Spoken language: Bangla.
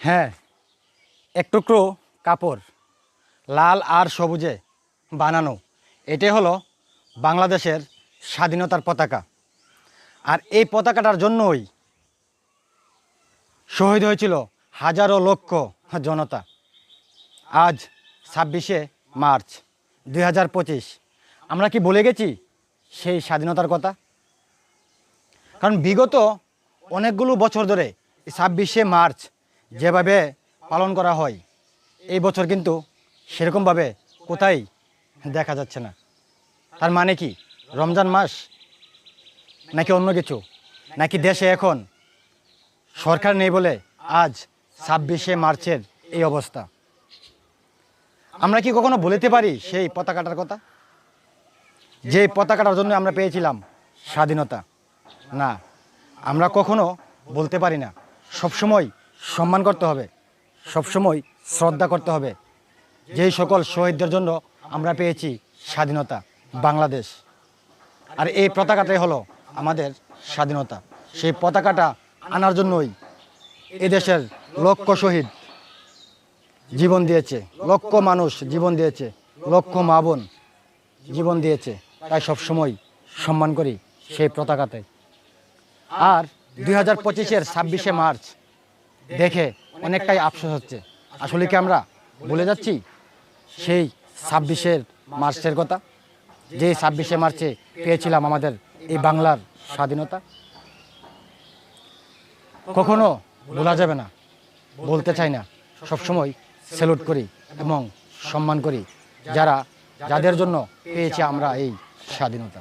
হ্যাঁ এক টুকরো কাপড়, লাল আর সবুজে বানানো। এটাই হলো বাংলাদেশের স্বাধীনতার পতাকা। আর এই পতাকাটার জন্যই শহীদ হয়েছিল হাজারো লক্ষ জনতা। আজ ছাব্বিশে মার্চ দু হাজার পঁচিশ। আমরা কি বলে গেছি সেই স্বাধীনতার কথা? কারণ বিগত অনেকগুলো বছর ধরে ছাব্বিশে মার্চ যেভাবে পালন করা হয়, এই বছর কিন্তু সেরকমভাবে কোথায় দেখা যাচ্ছে না। তার মানে কি, রমজান মাস নাকি অন্য কিছু? নাকি দেশে এখন সরকার নেই বলে আজ ছাব্বিশে মার্চের এই অবস্থা? আমরা কি কখনো বলিতে পারি সেই পতাকাটার কথা? যে পতাকাটার জন্য আমরা পেয়েছিলাম স্বাধীনতা। না, আমরা কখনো বলতে পারি না। সবসময় সম্মান করতে হবে, সবসময় শ্রদ্ধা করতে হবে। যেই সকল শহীদদের জন্য আমরা পেয়েছি স্বাধীনতা, বাংলাদেশ। আর এই পতাকাটাই হলো আমাদের স্বাধীনতা। সেই পতাকাটা আনার জন্যই এদেশের লক্ষ শহীদ জীবন দিয়েছে, লক্ষ মানুষ জীবন দিয়েছে, লক্ষ মা বোন জীবন দিয়েছে। তাই সবসময় সম্মান করি সেই পতাকাতে। আর দুই হাজার পঁচিশের ছাব্বিশে মার্চ দেখে অনেকটাই আফসোস হচ্ছে। আসলে কি আমরা বলে যাচ্ছি? সেই ছাব্বিশের মার্চের কথা যে ছাব্বিশে মার্চে পেয়েছিলাম আমাদের এই বাংলার স্বাধীনতা। কখনো বলা যাবে না। বলতে চাই না। সবসময় স্যালুট করি এবং সম্মান করি যারা যাদের জন্য পেয়েছি আমরা এই স্বাধীনতা।